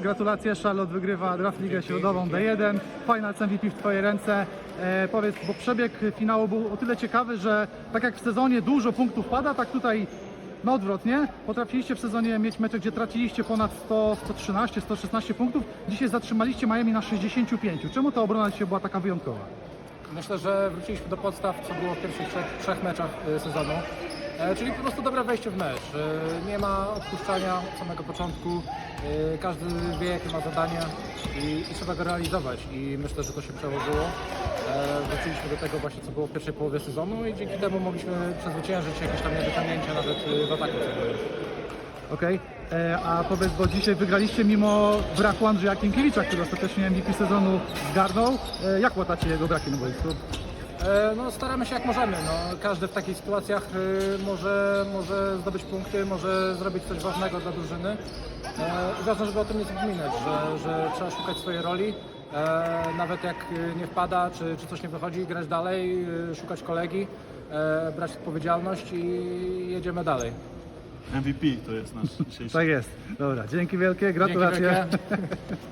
Gratulacje, Charlotte wygrywa Draft Ligę Środową D1. Finals MVP w Twoje ręce. E, powiedz, bo przebieg finału był o tyle ciekawy, że tak jak w sezonie dużo punktów pada, tak tutaj na odwrotnie. Potrafiliście w sezonie mieć mecze, gdzie traciliście ponad 100, 113, 116 punktów. Dzisiaj zatrzymaliście Miami na 65. Czemu ta obrona dzisiaj była taka wyjątkowa? Myślę, że wróciliśmy do podstaw, co było w pierwszych trzech, trzech meczach y, sezonu. E, czyli po prostu dobre wejście w mecz. E, nie ma odpuszczania od samego początku. E, każdy wie, jakie ma zadanie i, i trzeba go realizować. I myślę, że to się przełożyło. E, wróciliśmy do tego właśnie, co było w pierwszej połowie sezonu i dzięki temu mogliśmy przezwyciężyć jakieś tam niedociągnięcia nawet y, w ataku. Okej, E, a powiedz, bo dzisiaj wygraliście mimo braku Andrzeja Kienkiewicza, który ostatecznie MVP sezonu zgarnął. E, jak łatacie jego braki na boisku? E, No, staramy się jak możemy. No, każdy w takich sytuacjach y, może, może zdobyć punkty, może zrobić coś ważnego dla drużyny. E, ważne, żeby o tym nie zapominać, że, że trzeba szukać swojej roli. E, nawet jak y, nie wpada, czy, czy coś nie wychodzi, grać dalej, y, szukać kolegi, brać odpowiedzialność i jedziemy dalej. MVP to jest nasz dzisiejszy Tak jest. Dobra, dzięki wielkie, gratulacje. Dzięki wielkie.